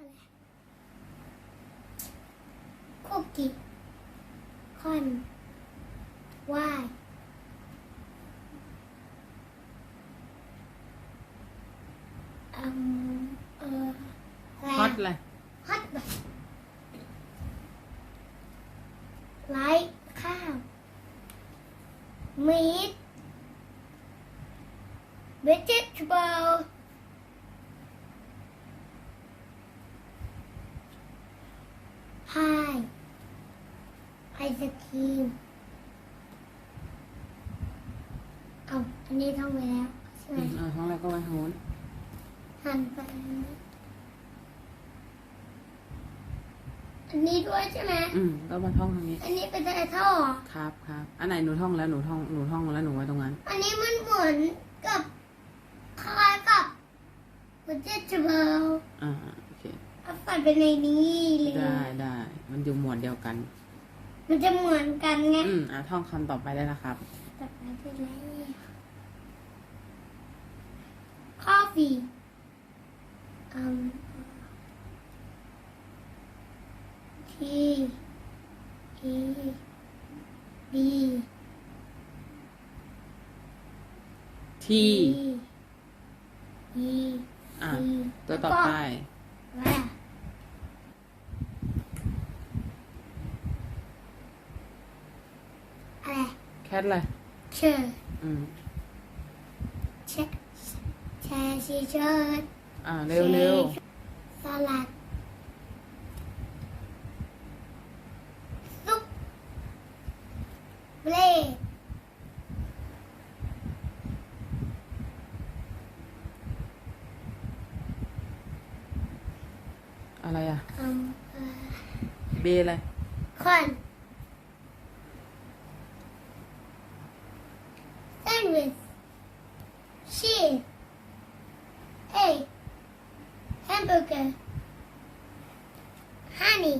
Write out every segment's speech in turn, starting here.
อะไรคุกกี้คอนวายอืมเอออะไรฮออะตเลยฮอตแบบไลท์ข้าวมีด vegetable พายไอ ศครีมเอาอันนี้ท่องไปแล้วใช่ไหมอืมอ่าท้องแรกก็ไว้ทางโน้นหันไปอันนี้ด้วยใช่ไหมอืมก็มาท่องทางนี้ อันนี้เป็นไอท่อเหรอครับครับอันไหนหนูท่องแล้วหนูท่องหนูท่องแล้วหนูไว้ตรงนั้น อันนี้มันเหมือนกับคล้ายกับ vegetable อ่าโอเคเอาใส่ไปในนี้เลยได้ได้มันอยู่หมวดเดียวกัน มันจะเหมือนกันไงอืมอ่าท่องคำต่อไปได้แล้วครับตัดไปได้แล้ว coffee อืม T E B ที E อ่า E ตัวต่อไป อะไรอะอะไร แคทอะไรเชิญอืมแชแชร์ชีเชิญอ่าเร็วเร็วสลัดซุปเบรดอะไรอะอืมเอ่อเบอะไร คอนแซนด์วิชชีสเอ็กแฮมเบอร์เกอร์ ฮันนี่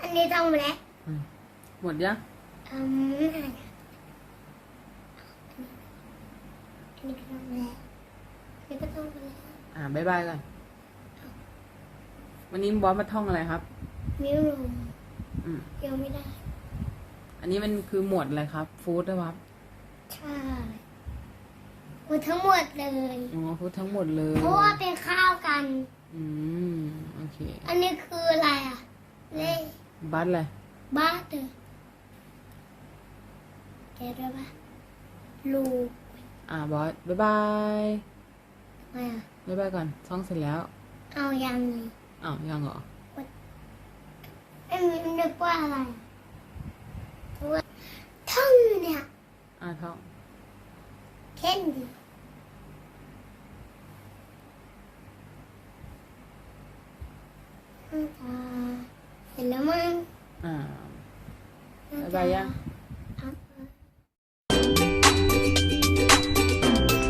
อันนี้ต้องมาแล้วอืมหมดยังอืมอันนี้ก็ต้องมาแล้วอันนี้ก็ต้องมาแล้ว อ่าบายบายกันวันนี้บอสมาท่องอะไรครับมิวรูอืมยังไม่ได้ อันนี้มันคือหมวดอะไรครับ ฟู้ดนะครับ ใช่ หมดทั้งหมดเลย อ๋อฟู้ดทั้งหมดเลยเพราะว่าเป็นข้าวกัน อืมโอเค อันนี้คืออะไรอะ เล่บัสอะไรบ้าเตอแกได้ปะลูกอ่าบอสบายบายไม่อะบายบายก่อนท่องเสร็จแล้วเอายังไงอ้าวยังเหรอไม่มีนึกว่าอะไรอะเพราะว่าท่องอยู่เนี่ย อ่าท่องเคนดีอ่า